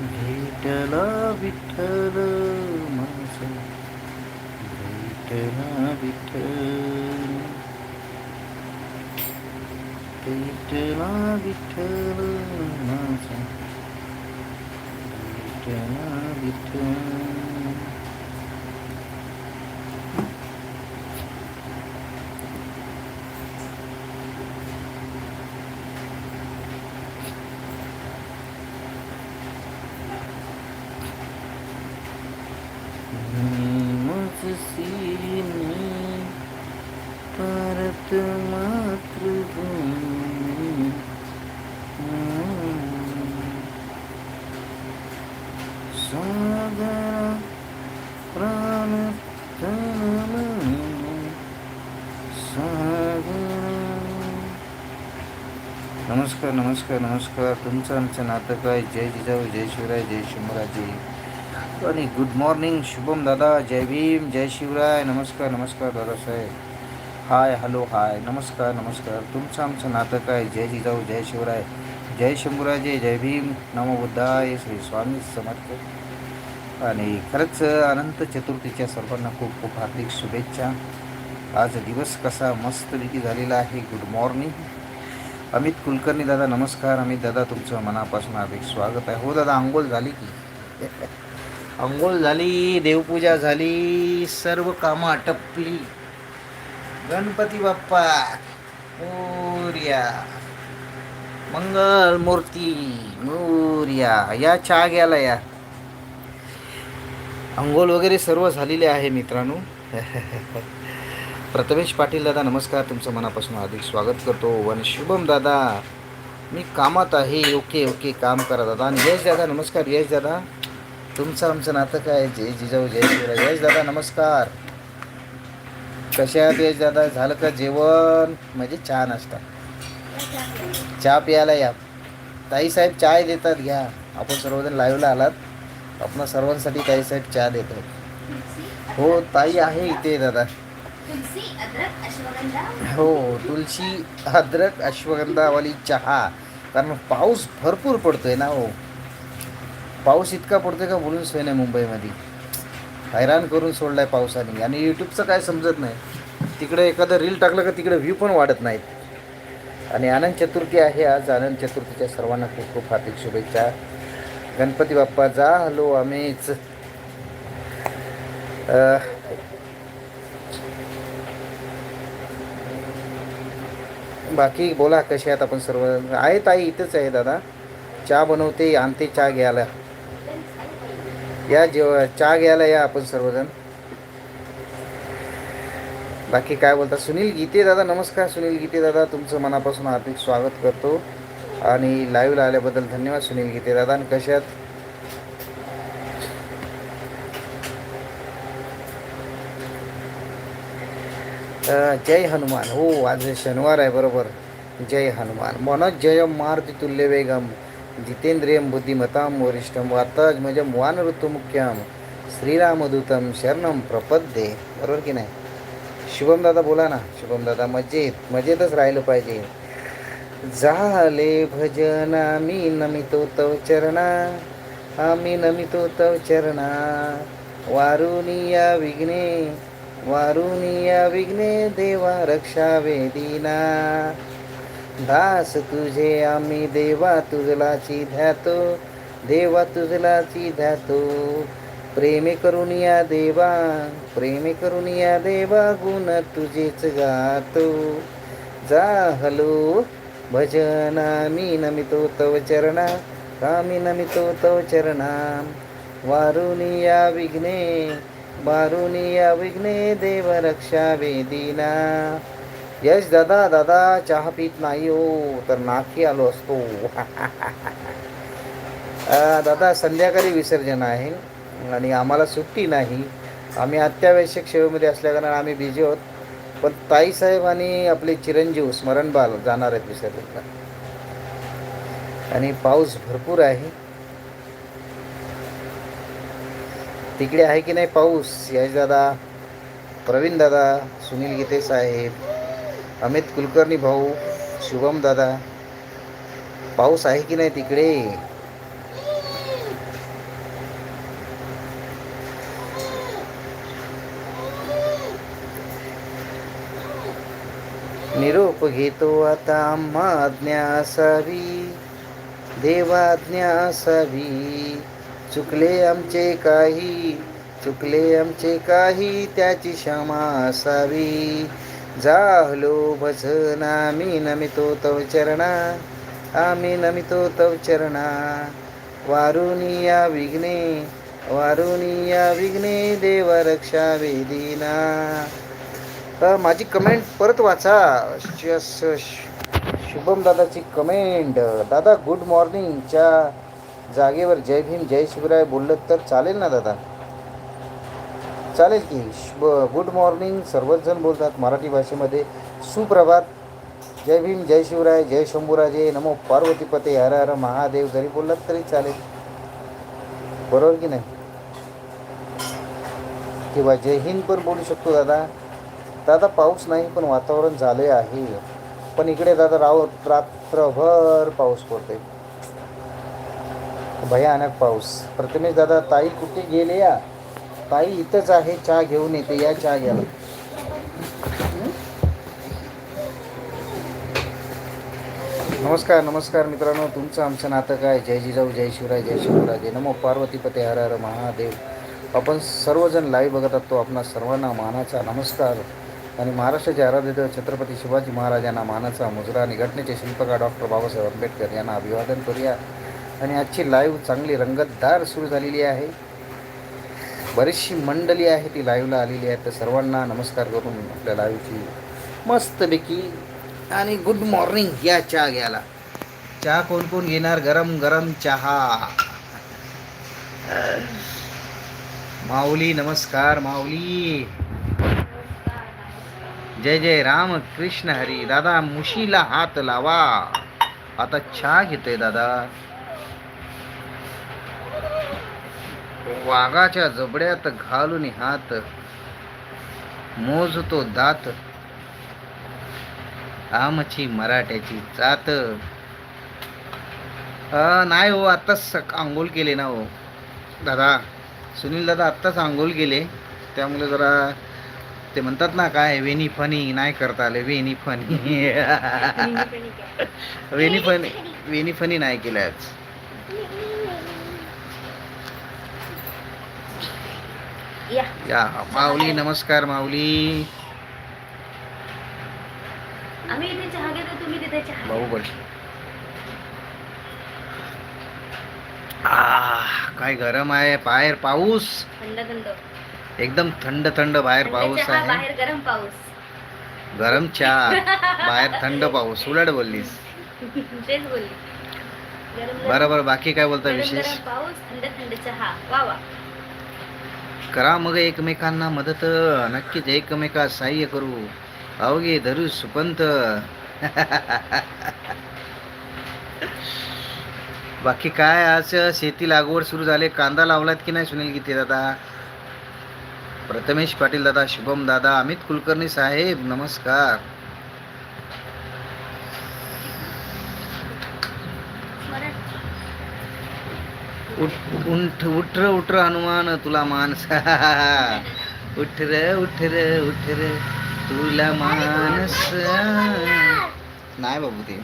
විටලා විටල මනස. විටලා විටල විටලා විටල මනස. විටලා විටල सागरा प्राण नमस्कार नमस्कार नमस्कार. तुमचं आमचं नातं काय? जय जिजाऊ जय शिवराय जय शिवराजे आणि गुड मॉर्निंग शुभम दादा जय भीम जय शिवराय. नमस्कार नमस्कार दादासाहेब हाय हॅलो हाय नमस्कार नमस्कार. तुमचं आमचं नातं काय? जय जिजाऊ जय शिवराय. जय शंभूराजे जय भीम. नमो बुद्धाय. श्री स्वामी समर्थ. आणि खरंच अनंत चतुर्थीच्या सर्वांना खूप खूप हार्दिक शुभेच्छा. आज दिवस कसा मस्तपैकी झालेला आहे. गुड मॉर्निंग अमित कुलकर्णी दादा नमस्कार. अमित दादा तुमचं मनापासून हार्दिक स्वागत आहे. हो दादा आंघोळ झाली की? आंघोळ झाली देवपूजा झाली सर्व कामं आटपली. गणपती बाप्पा मोर्या मंगल मूर्ती मोर्या. या चहा घ्यायला या. अंघोळ वगैरे सर्व झालेले आहे मित्रांनो. प्रथमेश पाटील दादा नमस्कार. तुमचं मनापासून अधिक स्वागत करतो. वन शुभम दादा मी कामात आहे. ओके ओके काम करा दादा. आणि यश दादा नमस्कार. यश दादा तुमचं आमचं नातं काय? जय जिजाऊ जय शिवराय. यश दादा नमस्कार. कसे आहात यश दादा? झालं का जेवण? म्हणजे चहा नाश्ता. चहा प्यायला या. ताई साहेब चाय देतात घ्या. आपण सर्वजण लाईव्हला आलात. आपण सर्वांसाठी ताई साहेब चहा देतात हो ताई आहे इथे दादा. हो तुलसी अद्रक अश्वगंधावाली चहा. कारण पाऊस भरपूर पडतोय ना हो. पाऊस इतका पडतोय का बोलून सोय नाही मुंबईमध्ये. हैराण करून सोडलाय पावसाने. आणि यूट्यूबचं काय समजत नाही. तिकडे एखादं रील टाकलं का तिकडे व्ह्यू पण वाढत नाहीत. आणि आनंद चतुर्थी आहे आज. आनंद चतुर्थीच्या सर्वांना खूप खूप हार्दिक शुभेच्छा. गणपती बाप्पा जा हॅलो आम्हीच बाकी बोला कसे आहेत आपण सर्व? आहे ताई इथंच आहे दादा. चहा बनवते आणते चहा घ्यायला. या जेव चहा घ्यायला या आपण सर्वजण. बाकी काय बोलता? सुनील गीते दादा नमस्कार. सुनील गीते दादा तुमचं मनापासून हार्दिक स्वागत करतो. आणि लाईव्हला आल्याबद्दल धन्यवाद सुनील गीते. दादा आणि कशात जय हनुमान. हो आज शनिवार आहे बरोबर. जय हनुमान. मनोज जयम मारुती तुल्य वेगम. जितेंद्रियम बुद्धिमताम वरिष्ठम वाताज म्हणजे वान ऋतुमुख्यम श्रीरामदूतम शरणम प्रपद्ये. बरोबर की नाही? शुभम दादा बोला ना. शुभम दादा मजेत. मजेतच राहिलं पाहिजे. झाले भजन आम्ही नमितो तव चरणा आम्ही नमितो तव चरणा वारुनिया विघ्ने वारुनिया विघ्ने देवा रक्षा वेदीना. दास तुझे आम्ही देवा तुझलाची ध्यातो देवा तुझलाची ध्यातो. प्रेमे करुनिया देवा प्रेमे करुनिया देवा गुण तुझेच गातो. जा हलो भजनामी नमितो तव चरणा कामी नमितो तव चरणा. वारुनिया विघ्ने वारुनिया विघ्ने देव रक्षा वेदीना. यश दादा दादा चहा पित नाही हो तर नाकी आलो असतो. दादा संध्याकाळी विसर्जन आहे आणि आम्हाला सुट्टी नाही. आम्ही अत्यावश्यक सेवेमध्ये असल्याकारणाने आम्ही बिझी आहोत. पण ताईसाहेब आणि आपले चिरंजीव स्मरणबाल जाणार आहेत विसर्जनला आणि पाऊस भरपूर आहे. तिकडे आहे की नाही पाऊस? यश दादा प्रवीण दादा सुनील गीते साहेब अमित कुलकर्णी भाऊ शुभम दादा. पाऊस आहे की नाही तिकडे? निरोप घेतो आता आम्हा आज्ञा असावी देवाज्ञा असावी चुकले आमचे काही चुकले आमचे काही त्याची क्षमा असावी। जाहलो भजन आम्ही नमितो तव चरणा आम्ही नमितो तव चरणा। वारुनिया विघ्ने वारुनिया विघ्ने देव रक्षा वेदिना। तर माझी कमेंट परत वाचा. शुभम दादाची कमेंट दादा गुड मॉर्निंगच्या जागेवर जय भीम जय शिवराय बोललं तर चालेल ना दादा? चालेल की? शुभ गुड मॉर्निंग सर्वच जण बोलतात मराठी भाषेमध्ये. सुप्रभात. जय भीम जय शिवराय जय शंभूराजे. नमो पार्वतीपते. हर हर महादेव. जरी बोललात तरी चालेल. बरोबर की नाही? किंवा जय हिंद पण बोलू शकतो दादा. दादा पाऊस नाही पण वातावरण झाले आहे. पण इकडे दादा राव रात्रभर पाऊस पडते भयानक पाऊस. प्रथमेश दादा ताई कुठे गेले या? ताई इथंच आहे चहा घेऊन येते या चहा घ्यायला. नमस्कार नमस्कार मित्रांनो. तुमचं आमचं नातं काय? जय जिजाऊ जय शिवराय जय शिवराजे नमो पार्वतीपते हर हर महादेव. आपण सर्वजण लाईव्ह बघत असतो आपणा सर्वांना मानाचा नमस्कार. आणि महाराष्ट्राचे आराध्य छत्रपती शिवाजी महाराज यांना मानाचा मुजरा आणि घटनेचे शिल्पकार डॉक्टर बाबासाहेब आंबेडकर यांना अभिवादन करूया. आणि आजची लाईव्ह चांगली रंगतदार सुरू झालेली आहे. बरीचशी मंडळी आहे ती लाईव्हला आलेली आहे तर सर्वांना नमस्कार करून आपल्या लाईव्हची मस्तपैकी आणि गुड मॉर्निंग या चहा घ्यायला. चहा कोण कोण घेणार? गरम गरम चहा. माऊली नमस्कार माऊली. जय जय राम कृष्ण हरी. दादा मुशीला हात लावा. आता छा घेतोय दादा. वाघाच्या जबड्यात घालून हात. मोजतो दात. आमची मराठ्याची जात. नाही हो आत्ताच सक आंघोळ केले ना हो. दादा सुनील दादा आत्ताच आंघोळ केले. त्यामुळे जरा ते म्हणतात ना काय वेणी फनी नाही करता आले वेणी फनी वेणी फनी वेणी फनी नाही केलं आज. या. माऊली नमस्कार माऊली. काय गरम आहे बाहेर पाऊस. थंड थंड. एकदम थंड थंड बाहेर पाऊस चहा, आहे. बाहेर गरम पाऊस. गरम चहा. बाहेर थंड पाऊस. उलट बोललीस. तेच बोलली. गरम गरम- बरोबर बाकी काय बोलता गरम विशेष? गरम पाऊस थंड थंड चहा. वा वा. करा मग एकमेकांना मदत. नक्कीच एकमेका सहाय्य करू. अवघे धरू सुपंत. बाकी काय आज शेती लागवड सुरू झाले? कांदा लावलात की नाही सुनील गीते दादा? प्रथमेश पाटील दादा शुभम दादा अमित कुलकर्णी साहेब नमस्कार. उठ उठ उठ उठ हनुमान तुला मानस उठ र उठ र उठ र तुला मानस. नाही बाबू ते.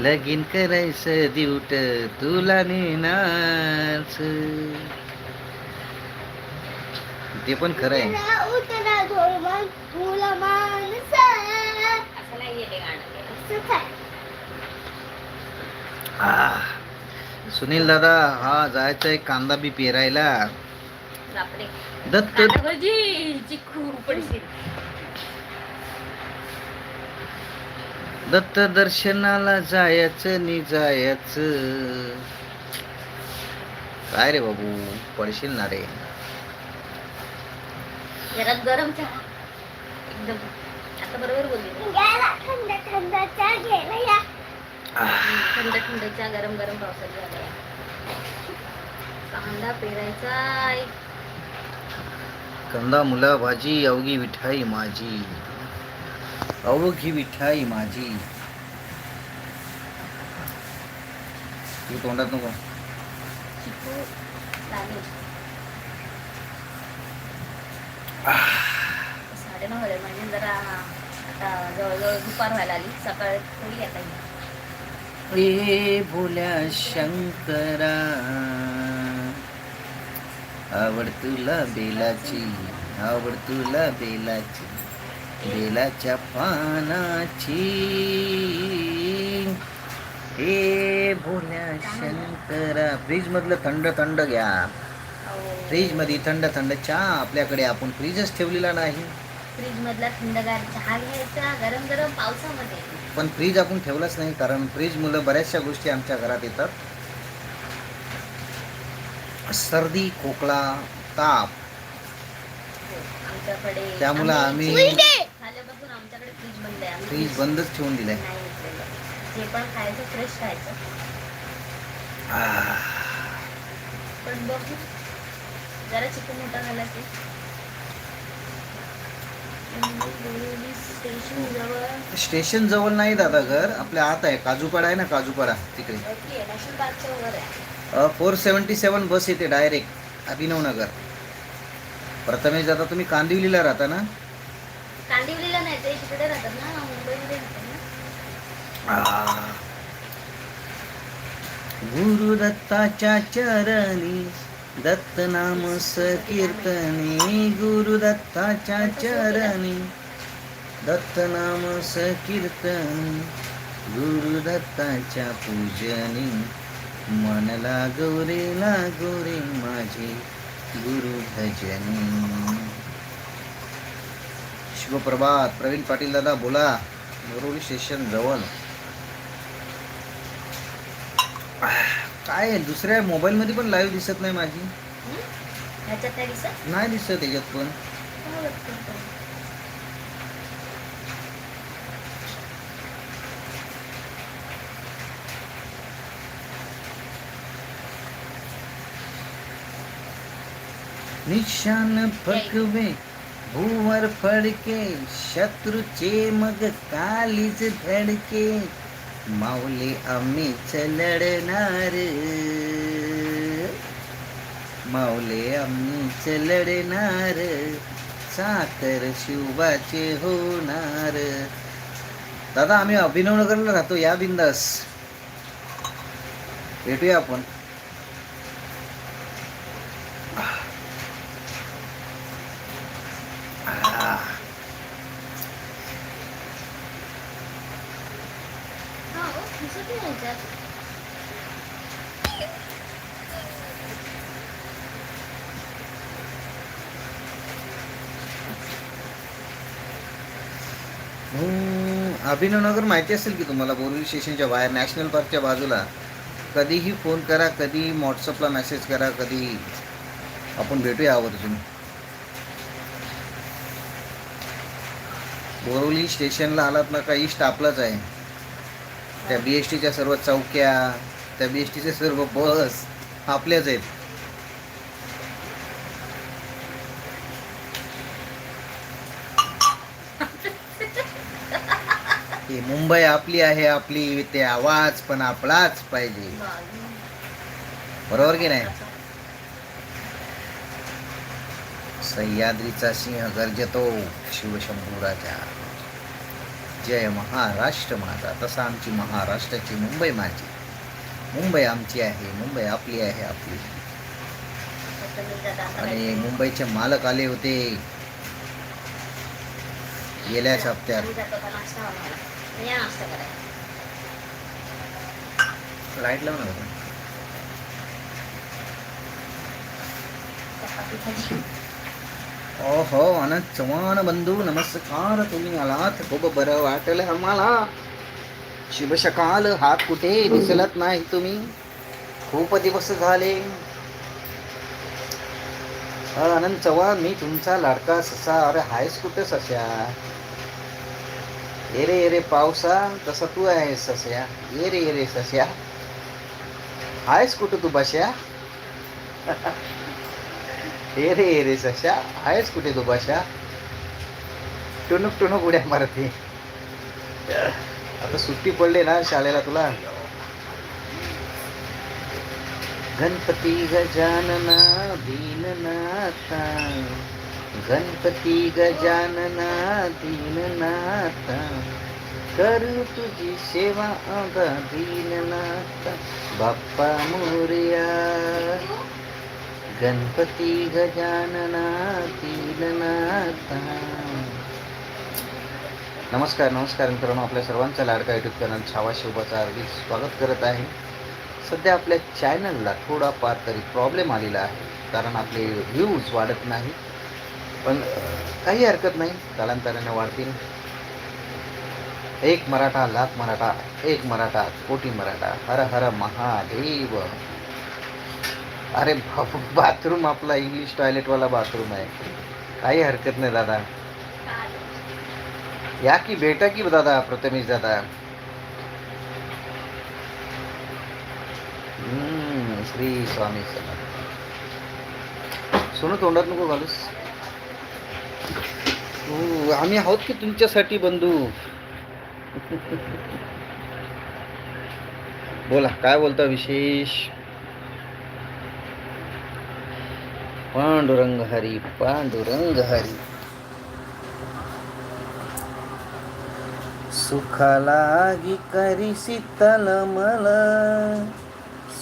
लगीन करायचं दिवट तुला नेणार ते पण खरं आहे. सुनील दादा हा जायचंय कांदा बी पेरायला. दत्त दत्त दर्शनाला जायचं नि जायचं. काय रे बाबू पडशील ना रे. घरात गरम चहा. एकदम. आता बरोबर बोलली. आह. थंड थंडच्या गरम गरम पावसात झाल्या कांदा पेरायचा कंदा मुला भाजी अवघी विठाई माझी. अवघी विठाई माझी. ती तोंडात नको चिकू दाणे साडेनऊ झाले म्हणजे जरा आता जवळजवळ दुपार व्हायला आली. सकाळ थोडी आता ही. भोल्या शंकरा आवड तुला बेलाची आवड तुला बेलाची बेलाच्या पानाची. ए भोल्या शंकरा फ्रीज मधलं थंड थंड घ्या. अहो, फ्रीजमध्ये थंड थंड चहा आपल्याकडे आपण फ्रीजच ठेवलेला नाही. फ्रीज मधला थंडगार चहा घ्यायचा गरम गरम पावसामध्ये. पण फ्रीज आपण ठेवलाच नाही कारण फ्रीज मुलं बऱ्याचशा गोष्टी आमच्या घरात येतात. सर्दी खोकला ताप. आमच्याकडे त्यामुळं आम्ही- आमच्याकडे फ्रीज बंद आहे. आम्ही फ्रीज बंदच ठेवून दिलाय. नाही घेतलेलं. जे पण खायचं फ्रेश खायचं. आह, पण बघू. जरा चिकन मोठा झाला की स्टेशन जवळ नाही दादा घर आपल्या आत आहे. काजूपाडा आहे ना काजूपाडा तिकडे. फोर सेवन्टी सेवन बस येते डायरेक्ट अभिनव नगर प्रथमेश दादा तुम्ही कांदिवलीला राहता ना? कांदिवलीला नाही ते तिकडे राहतात ना मुंबईमध्ये राहतात ना. आह. गुरु दत्ताच्या चरणी दत्त नाम संकीर्तने गुरु दत्ताच्या चरणी। दत्त नाम संकीर्तने गुरु दत्ताच्या पूजनी मन लागोरे लागोरे माझे गुरु भजनी शुभप्रभात प्रवीण पाटील दादा बोला बोरवली स्टेशन जवळ। काय आहे, दुसऱ्या मोबाईल मध्ये पण लाईव्ह दिसत नाही माझी? ह्याच्यात काय दिसत नाही दिसत त्याच्यात पण काय? निशान फकवे भूवर फडके शत्रूचे मग कालीच धडके माऊली आम्हीच लढणार माऊले आम्हीच लढणार साखर शिवबाचे होणार. दादा आम्ही अभिनवनगरला राहतो या बिंदास. भेटूया आपण आह. हा हो, दिसत नाही ह्याच्यात. हम्म, अभिनवनगर माहिती असेल की तुम्हाला बोरिवली स्टेशनच्या बाहेर नॅशनल पार्कच्या बाजूला? कधीही फोन करा कधी व्हॉट्सअपला मेसेज करा कधी आपण भेटूया आवर्जून. बोरवली स्टेशनला आलात ना काही स्टाफलाच आहे. त्या बी एस टीच्या सर्व चौक्या त्या बी एस टीचे सर्व बस आपल्याच आहेत ही मुंबई आपली आहे आपली ते आवाज पण आपलाच पाहिजे. बरोबर की नाही? सह्याद्रीचा सिंह गरजतो शिवशंभू राजा. जय महाराष्ट्र माझा. तसा आमची महाराष्ट्राची मुंबई माझी. मुंबई आमची आहे मुंबई आपली आहे आपली. आणि मुंबईचे मालक आले होते. गेल्याच हप्त्यात. मी जातो आता नाश्ता करायला लाइट लावून ओहो चव्हाण बंधू नमस्कार. तुम्ही आलात. खूप बरं वाटलं आम्हाला. शुभ सकाळ हात कुठे दिसलत नाही तुम्ही? खूप दिवस झाले. अनंत चव्हाण मी तुमचा लाडका ससा अरे हायस कुठे सस्या. ये रे ये रे पावसा तसा तू आहेस सस्या ये रे ये रे सस्या आहेस कुठं तू बस्या ये रे ये रे सशा आहेस कुठे तू भाषा टुणूक टुणूक उड्या मारते आता सुट्टी पडली ना शाळेला तुला गणपती गजानना दीननाथा गणपती गजानना दीननाथा करू तुझी सेवा आता दीननाथा बाप्पा मोरया. गणपती गजानना दीननाथा नमस्कार नमस्कार मित्रांनो आपल्या सर्वांचा लाडका युट्यूब चॅनल छावा शिवबाचा हार्दिक स्वागत करत आहे. सध्या आपल्या चॅनलला थोडाफार तरी प्रॉब्लेम आलेला आहे कारण आपले व्ह्यूज वाढत नाही. पण काही हरकत नाही. कालांतराने वाढतील. एक मराठा लाख मराठा एक मराठा कोटी मराठा हर हर महादेव. अरे बाप बाथरूम आपला इंग्लिश टॉयलेटवाला बाथरूम आहे. काही हरकत नाही दादा. या की बेटा की दादा प्रथमेश दादा. श्री स्वामी सोनू तोंडात नको घालूस. हो, आम्ही आहोत की तुमच्यासाठी बंधू? बोला काय बोलता विशेष? पांडुरंग हरी पांडुरंग हरी. सुखालागी करी शीतल मल.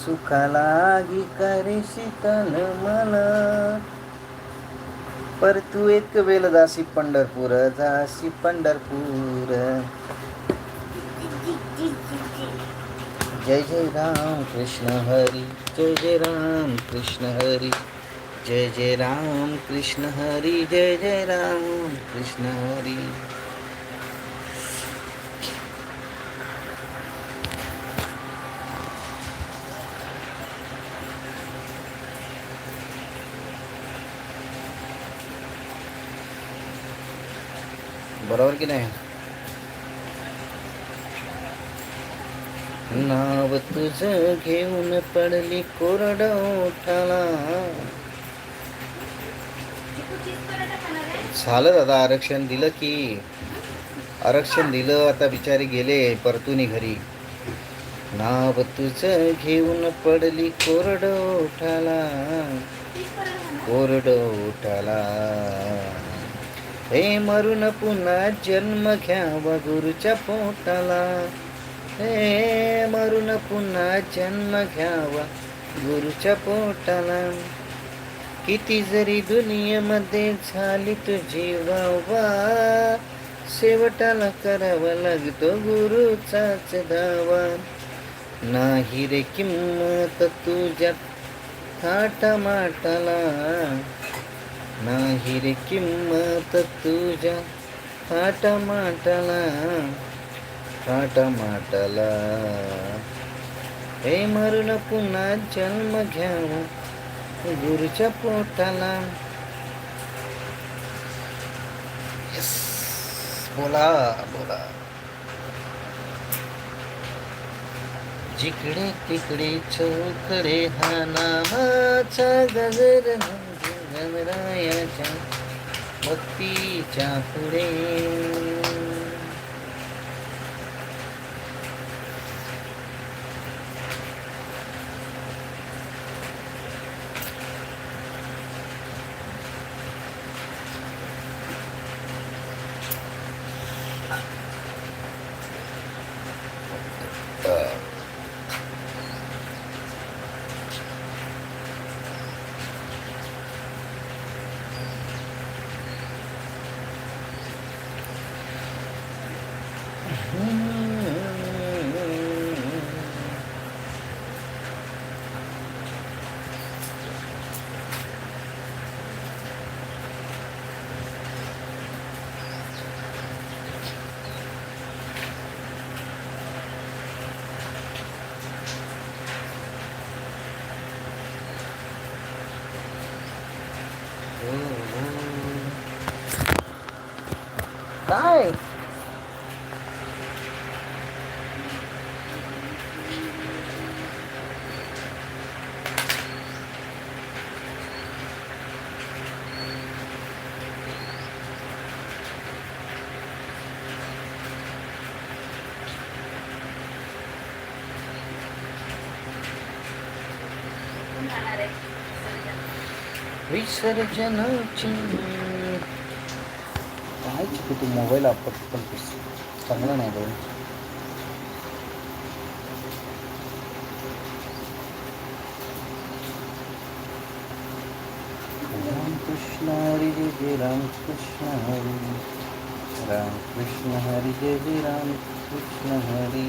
सुखालागी करी शीतल मला. पर तू एक वेळ जासी पंढरपूर जासी पंढरपूर. जय जय राम कृष्ण हरी जय जय राम कृष्ण हरी जय जय राम कृष्ण हरी जय जय राम कृष्ण हरी. बरोबर की नाही? नाव तुझं घेऊन पडली कोरड ओठाला झालं दादा आरक्षण दिलं की. आरक्षण दिलं आता बिचारी गेले परतुनी घरी. नाव तुझं घेऊन पडली कोरड ओठाला कोरड ओठाला हे मरून पुन्हा जन्म घ्यावा गुरुच्या पोटाला. हे मरून पुन्हा जन्म घ्यावा गुरुच्या पोटाला. किती जरी दुनियेमध्ये झाली तुझी वावा शेवटाला करावा लागतो गुरुचाच दावा. नाही रे किंमत तुझ्या थाटामाटाला. नाही रे किंमत तुझ्या थाटामाटाला थाटामाटाला हे मरून पुन्हा जन्म घ्यावा गुरुच्या पोटाला. Yes. बोला बोला. जिकडे तिकडे छोकडे हा नामाचा गजर गणरायाच्या भक्तीच्या पुढे काय जाणार आहे काय की तू मोबाईल आपटतोस चांगलं नाही बघ रामकृष्ण हरी जय जय राम कृष्ण हरी राम कृष्ण हरी जय जय राम कृष्ण हरी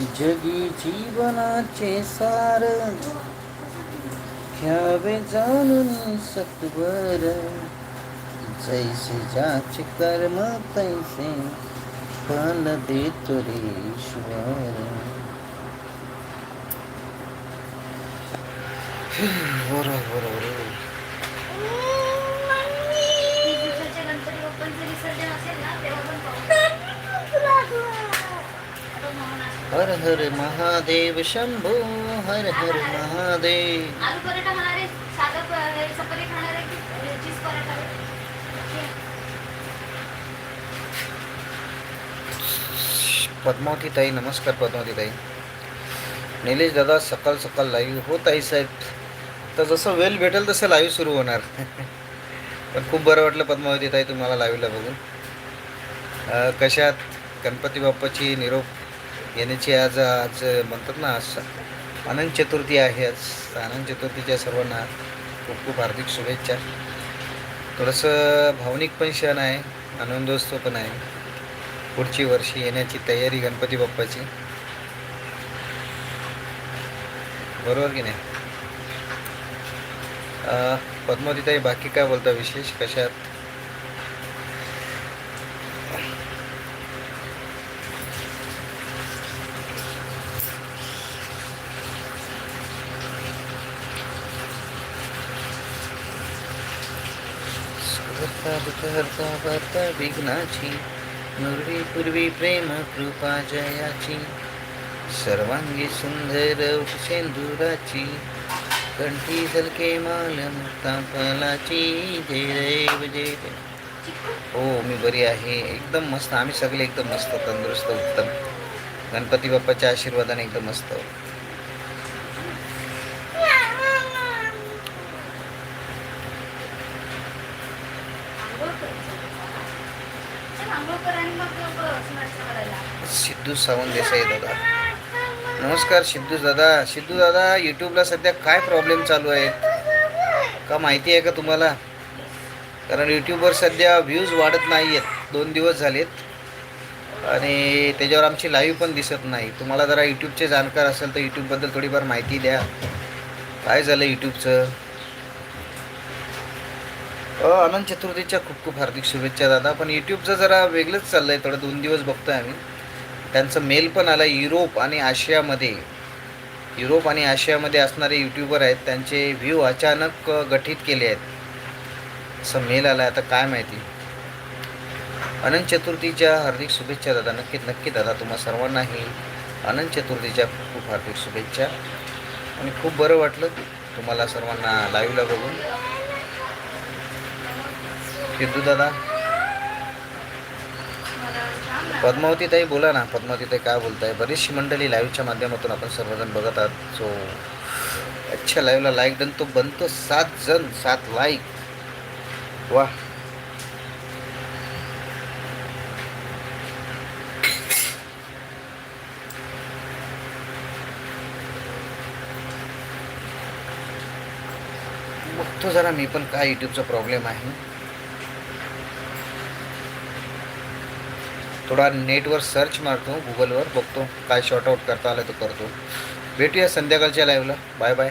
जगी जीवनाचे सार घ्यावे जाणून सत्वर. जैसे जाचे कर्म तैसे फल देतो रे ईश्वर. हो बरोबर हो बरोबर हो हर हर महादेव शंभो हर हर महादेव। पद्मावती ताई नमस्कार पद्मावती ताई. निलेश दादा सकाळ सकाळ लाईव्ह हो ताई साहेब. तर जसं वेल भेटेल तसं लाईव्ह सुरू होणार. पण खूप बरं वाटलं पद्मावती ताई तुम्हाला लाईव्हला बघून. कशात गणपती बाप्पाची निरोप येण्याची आज आज म्हणतात ना आज अनंत चतुर्थी आहे. आज अनंत चतुर्थीच्या सर्वांना खूप खूप हार्दिक शुभेच्छा. थोडंसं भावनिक पण क्षण आहे आनंदोत्सव पण आहे. पुढची वर्षी येण्याची तयारी गणपती बाप्पाची. बरोबर की नाही? पद्मावतीताई बाकी काय बोलता विशेष? कशात? स्फुरता विहरता वार्ता विघ्नाची नुरवी पूर्वी प्रेम कृपा जयाची. सर्वांगी सुंदर सेंदुराची कंठी झलके माल मुक्ता फलाची जय देव जय हो मी बरी आहे. एकदम मस्त. आम्ही सगळे एकदम मस्त तंदुरुस्त उत्तम. गणपती बाप्पाच्या आशीर्वादाने एकदम मस्त आंघोळ करायचं. चल आंघोळ कर आणि मग बस नाश्ता करायला. सिद्धू सावंत देसाई दादा. नमस्कार सिद्धू दादा. सिद्धू दादा यूट्यूबला सध्या काय प्रॉब्लेम चालू आहेत? का माहिती आहे का तुम्हाला? कारण यूट्यूबवर सध्या व्ह्यूज वाढत नाही आहेत दोन दिवस झालेत. आणि त्याच्यावर आमची लाईव्ह पण दिसत नाही. तुम्हाला जरा यूट्यूबचे जाणकार असेल तर यूट्यूबबद्दल थोडीफार माहिती द्या. काय झालं यूट्यूबचं अनंत चतुर्थीच्या खूप खूप हार्दिक शुभेच्छा दादा. पण यूट्यूबचं जरा वेगळंच चाललं आहे थोडं दोन दिवस बघतोय आम्ही. त्यांचं मेल पण आला. युरोप आणि आशियामध्ये. युरोप आणि आशियामध्ये असणारे यूट्यूबर आहेत. त्यांचे व्ह्यू अचानक गठीत केले आहेत. असं मेल आला आता काय माहिती? अनंत चतुर्थीच्या हार्दिक शुभेच्छा दादा. नक्की नक्की दादा. तुम्हा सर्वांनाही अनंत चतुर्थीच्या खूप हार्दिक शुभेच्छा. आणि खूप बरं वाटलं तुम्हाला सर्वांना लाईव्हला बघून. सिद्धू दादा पद्मावतीताई पद्मावती ताई बोला ना. पद्मावतीताई काय बोलताय? बरीचशी मंडळी लाईव्हच्या माध्यमातून आपण सर्वजण बघत आहात. सो अच्छा लाईव्हला लाईक डन तो बनतो सात जण सात लाईक वा. बघतो जरा मी पण काय यूट्यूबचा प्रॉब्लेम आहे. थोडा नेटवर सर्च मारतो गुगलवर बघतो काय शॉर्ट आउट करता आलं तो करतो. भेटूया संध्याकाळच्या लाईव्हला बाय बाय